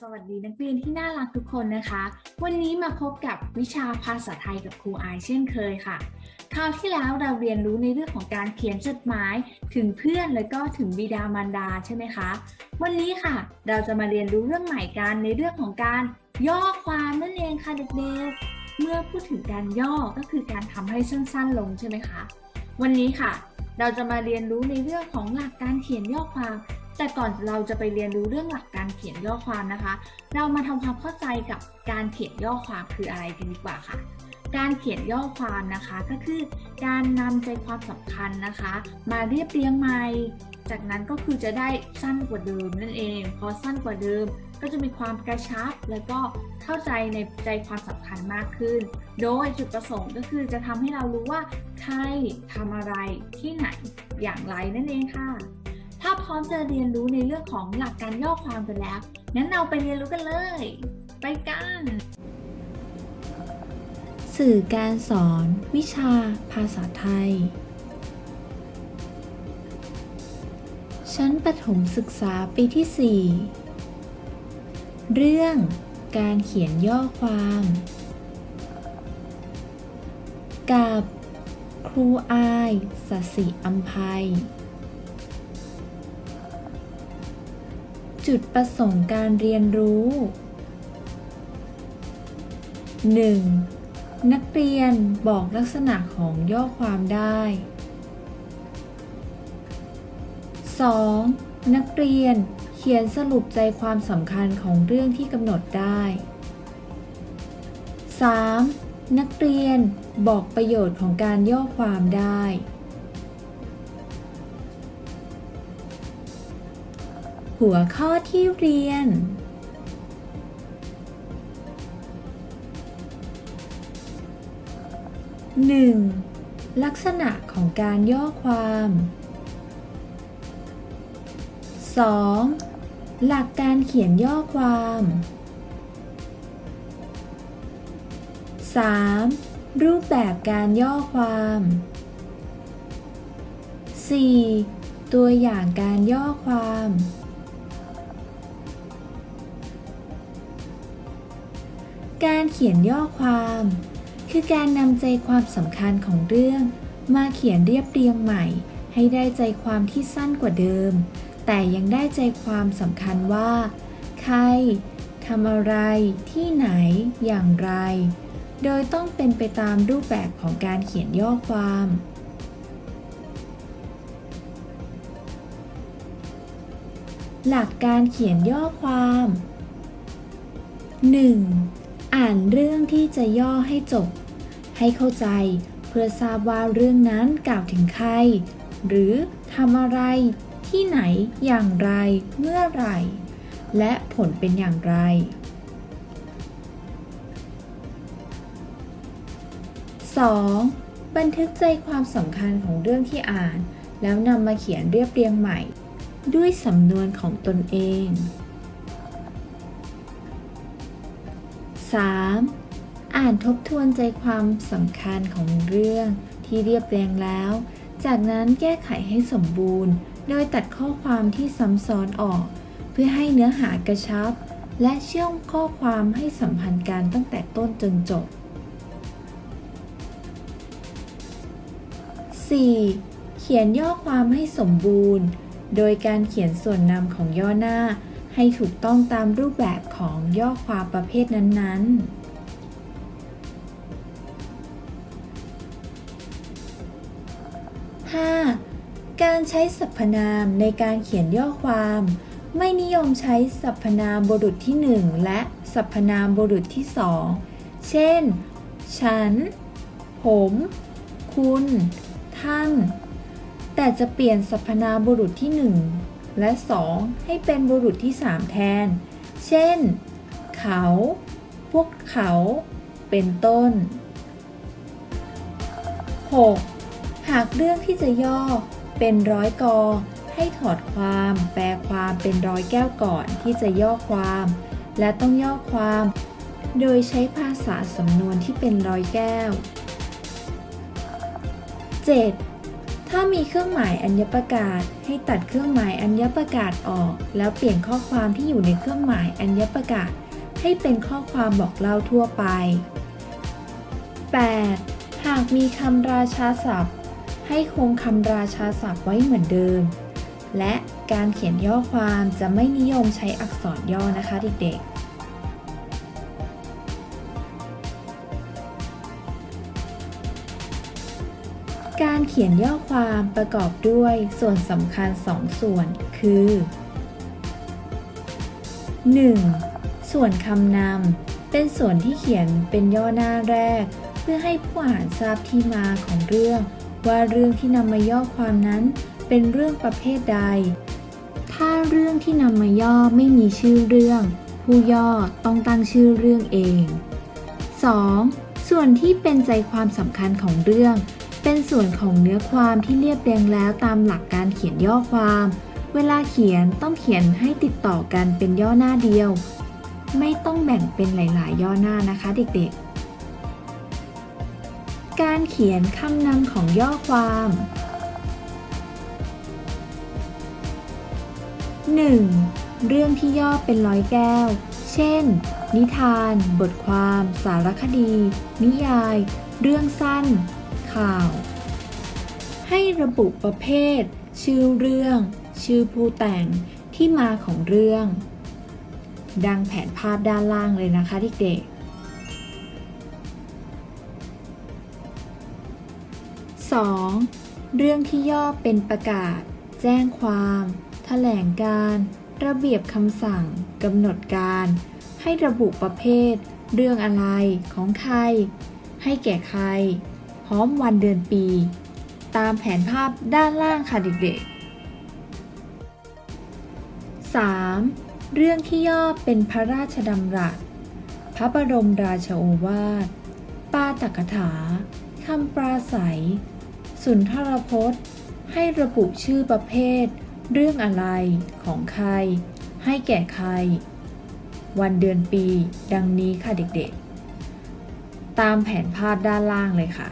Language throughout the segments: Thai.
สวัสดีนักเรียนที่น่ารักทุกคนนะคะ วันนี้มาพบกับวิชาภาษาไทยกับครูอายเช่นเคยค่ะคราวที่แล้วเราเรียนรู้ในเรื่องของการเขียนจดหมายถึงเพื่อนแล้วก็ถึงบิดามารดาใช่ไหมคะ วันนี้ค่ะ เราจะมาเรียนรู้เรื่องใหม่กันในเรื่องของการย่อความนั่นเองค่ะเด็กๆเมื่อพูดถึงการย่อก็คือการทำให้สั้นๆลงใช่ไหมคะ วันนี้ค่ะ เราจะมาเรียนรู้ในเรื่องของหลักการเขียนย่อความ แต่ก่อนเราจะไปเรียนรู้เรื่องหลักการเขียนย่อความนะคะ เรามาทำความเข้าใจกับการเขียนย่อความคืออะไรกันดีกว่าค่ะ การเขียนย่อความนะคะก็คือ การนำใจความสำคัญนะคะ มาเรียบเรียงใหม่ จากนั้นก็คือจะได้สั้นกว่าเดิมนั่นเอง พอสั้นกว่าเดิมก็จะมีความกระชับแล้วก็เข้าใจในใจความสำคัญมากขึ้น โดยจุดประสงค์ก็คือจะทำให้เรารู้ว่าใครทำอะไรที่ไหนอย่างไรนั่นเองค่ะ พร้อมจะเรียนรู้ในเรื่องของหลักการย่อความกันแล้ว งั้นเราไปเรียนรู้กันเลย ไปกัน สื่อการสอน วิชา ภาษาไทย ชั้นประถมศึกษาปีที่ 4 เรื่องการเขียนย่อความ กับครูอายสสิอัมภัย จุดประสงค์การเรียนรู้ 1. นักเรียนบอกลักษณะของย่อความได้ 2. นักเรียนเขียนสรุปใจความสำคัญของเรื่องที่กำหนดได้ 3. นักเรียนบอกประโยชน์ของการย่อความได้ หัวข้อที่เรียน 1. ลักษณะของการย่อความ 2. หลักการเขียนย่อความ 3. รูปแบบการย่อความ 4. ตัวอย่างการย่อความ การเขียนย่อความ คือการนำใจความสำคัญของเรื่อง มาเขียนเรียบเรียงใหม่ ให้ได้ใจความที่สั้นกว่าเดิม แต่ยังได้ใจความสำคัญว่า ใครทำอะไรที่ไหนอย่างไร โดยต้องเป็นไปตามรูปแบบของการเขียนย่อความ หลักการเขียนย่อความ 1. อ่านเรื่องที่จะย่อให้จบ ให้เข้าใจเพื่อทราบว่าเรื่องนั้นกล่าวถึงใคร หรือทำอะไร ที่ไหนอย่างไร เมื่อไหร่ และผลเป็นอย่างไร 2. บันทึกใจความสำคัญของเรื่องที่อ่าน แล้วนำมาเขียนเรียบเรียงใหม่ ด้วยสำนวนของตนเอง 3. อ่านทบทวนใจความสำคัญของเรื่องที่เรียบเรียงแล้ว จากนั้นแก้ไขให้สมบูรณ์ โดยตัดข้อความที่ซ้ำซ้อนออก เพื่อให้เนื้อหากระชับ และเชื่อมข้อความให้สัมพันธ์กันตั้งแต่ต้นจนจบ 4. เขียนย่อความให้สมบูรณ์ โดยการเขียนส่วนนำของย่อหน้า ให้ถูกต้องตามรูปแบบของย่อความประเภทนั้นๆ 5. การใช้สรรพนามในการเขียนย่อความ ไม่นิยมใช้สรรพนามบุรุษที่ 1 และสรรพนามบุรุษที่ 2 เช่น ฉัน ผม คุณ ท่าน แต่จะเปลี่ยนสรรพนามบุรุษที่ 1 และ 2 ให้เป็นบุรุษที่ 3 แทน เช่น เขา พวกเขา เป็นต้น 6. หากเรื่องที่จะย่อเป็นร้อยกอ ให้ถอดความ แปลความเป็นร้อยแก้วก่อนที่จะย่อความ และต้องย่อความ โดยใช้ภาษาสำนวนที่เป็นร้อยแก้ว 7. ถ้ามีเครื่องหมายอัญญประกาศ ให้ตัดเครื่องหมายอัญญประกาศออก แล้วเปลี่ยนข้อความที่อยู่ในเครื่องหมายอัญญประกาศ ให้เป็นข้อความบอกเล่าทั่วไป 8. หากมีคำราชาศัพท์ ให้คงคำราชาศัพท์ไว้เหมือนเดิม และการเขียนย่อความจะไม่นิยมใช้อักษรย่อนะคะเด็กๆ การเขียนย่อความประกอบด้วยส่วนสำคัญ 2 ส่วนคือ 1. ส่วนคำนำเป็นส่วนที่เขียนเป็นย่อหน้าแรก เพื่อให้ผู้อ่านทราบที่มาของเรื่อง ว่าเรื่องที่นำมาย่อความนั้นเป็นเรื่องประเภทใด ถ้าเรื่องที่นำมาย่อไม่มีชื่อเรื่อง ผู้ย่อต้องตั้งชื่อเรื่องเอง 2. ส่วนที่เป็นใจความสำคัญของเรื่อง เป็นส่วนของเนื้อความที่เรียบเรียงแล้วตามหลักการเขียนย่อความ เวลาเขียนต้องเขียนให้ติดต่อกันเป็นย่อหน้าเดียว ไม่ต้องแบ่งเป็นหลาย ๆ ย่อหน้านะคะเด็กๆ การเขียนคำนำของย่อความ 1. เรื่องที่ย่อเป็นร้อยแก้ว เช่น นิทาน บทความ สารคดี นิยาย เรื่องสั้น ข่าว ให้ระบุประเภท ชื่อเรื่อง ชื่อผู้แต่งที่มาของเรื่อง ดังแผนภาพด้านล่างเลยนะคะเด็กๆ 2. เรื่องที่ย่อเป็นประกาศ แจ้งความ แถลงการ ระเบียบคำสั่งกำหนดการ ให้ระบุประเภท เรื่องอะไรของใคร ให้แก่ใคร พร้อมวันเดือนปี ตามแผนภาพด้านล่างค่ะเด็กๆ 3. เรื่องที่ย่อเป็นพระราชดำรัส พระบรมราชโอวาท ปาตกถาคำปราศัย สุนทรพจน์ ให้ระบุชื่อประเภท เรื่องอะไรของใคร ให้แก่ใคร วันเดือนปี ดังนี้ค่ะเด็กๆ ตามแผนภาพด้านล่างเลยค่ะ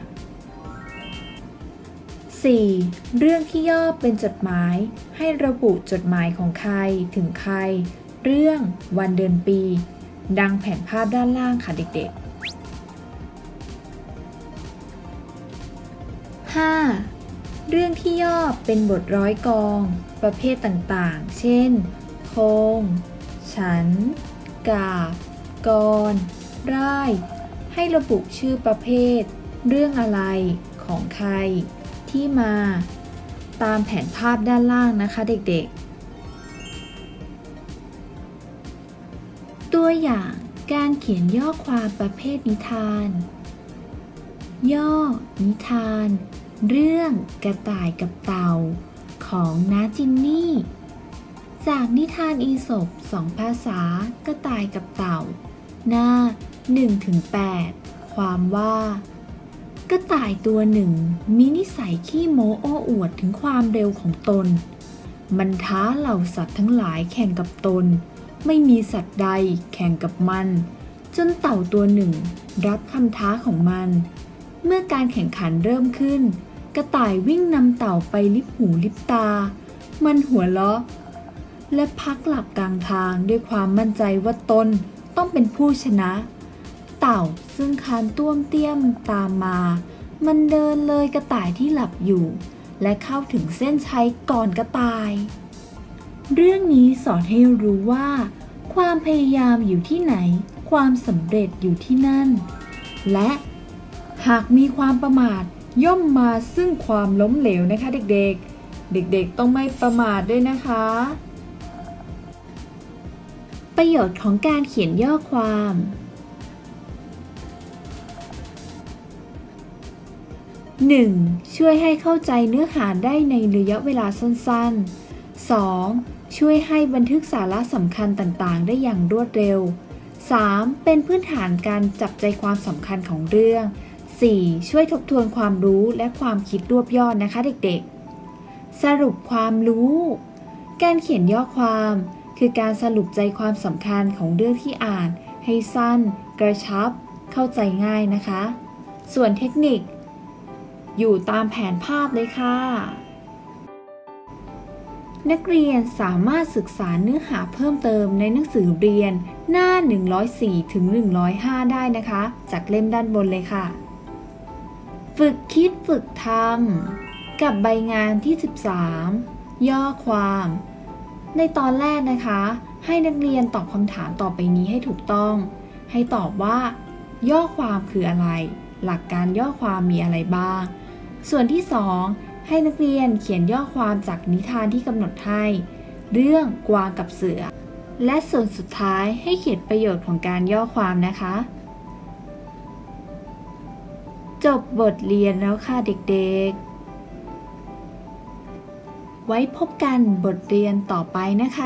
4. เรื่องที่ย่อเป็นจดหมาย ให้ระบุจดหมายของใครถึงใคร เรื่องวันเดือนปี ดังแผนภาพด้านล่างค่ะเด็กๆ 5. เรื่องที่ย่อเป็นบทร้อยกอง ประเภทต่างๆ เช่น โคง ฉัน กาบ กรร่าย ให้ระบุชื่อประเภท เรื่องอะไร ของใคร ที่มา ตามแผนภาพด้านล่างนะคะเด็กๆ ตัวอย่างการเขียนย่อความประเภทนิทาน ย่อ นิทาน เรื่องกระต่ายกับเต่า ของน้าจินนี่ จากนิทานอีสบสองภาษากระต่ายกับเต่า หน้า 1-8 ความว่า ระต่ายตัวหนึ่งมีนิสัยขี้โม้โอ้อวดถึงความเร็วของตน มันท้าเหล่าสัตว์ทั้งหลายแข่งกับตน ไม่มีสัตว์ใดแข่งกับมัน จนเต่าตัวหนึ่งรับคำท้าของมัน เมื่อการแข่งขันเริ่มขึ้น กระต่ายวิ่งนำเต่าไปลิบหูลิบตา มันหัวเราะ และพักหลับกลางทางด้วยความมั่นใจว่าตนต้องเป็นผู้ชนะ เต่าซึ่งคานต้วมเตี้ยมตามมา มันเดินเลยกระต่ายที่หลับอยู่ และเข้าถึงเส้นชัยก่อนกระต่าย เรื่องนี้สอนให้รู้ว่า ความพยายามอยู่ที่ไหน ความสำเร็จอยู่ที่นั่น และหากมีความประมาทย่อมมาซึ่งความล้มเหลวนะคะเด็กๆ เด็กๆต้องไม่ประมาทด้วยนะคะ ประโยชน์ของการเขียนย่อความ 1. ช่วยให้เข้าใจเนื้อหาได้ในระยะเวลาสั้นๆ 2. ช่วยให้บันทึกสาระสำคัญต่างๆ ได้อย่างรวดเร็ว 3. เป็นพื้นฐานการจับใจความสำคัญของเรื่อง 4. ช่วยทบทวนความรู้และความคิดรวบยอดนะคะเด็กๆ สรุปความรู้ การเขียนย่อความ คือการสรุปใจความสำคัญของเรื่องที่อ่าน ให้สั้น กระชับ เข้าใจง่ายนะคะ ส่วนเทคนิค อยู่ตามแผนภาพเลยค่ะ นักเรียนสามารถศึกษาเนื้อหาเพิ่มเติมในหนังสือเรียนหน้า 104ถึง105 ได้นะคะ จากเล่มด้านบนเลยค่ะ ฝึกคิดฝึกทำกับใบงานที่ 13 ย่อความ ในตอนแรกนะคะ ให้นักเรียนตอบคำถามต่อไปนี้ให้ถูกต้อง ให้ตอบว่า ย่อความคืออะไรหลักการย่อความมีอะไรบ้าง ส่วนที่ 2 ให้นักเรียนเขียนย่อความจากนิทานที่กำหนดให้ เรื่องกวางกับเสือ และส่วนสุดท้ายให้เขียนประโยชน์ของการย่อความนะคะ จบบทเรียนแล้วค่ะเด็กๆ ไว้พบกันบทเรียนต่อไปนะคะ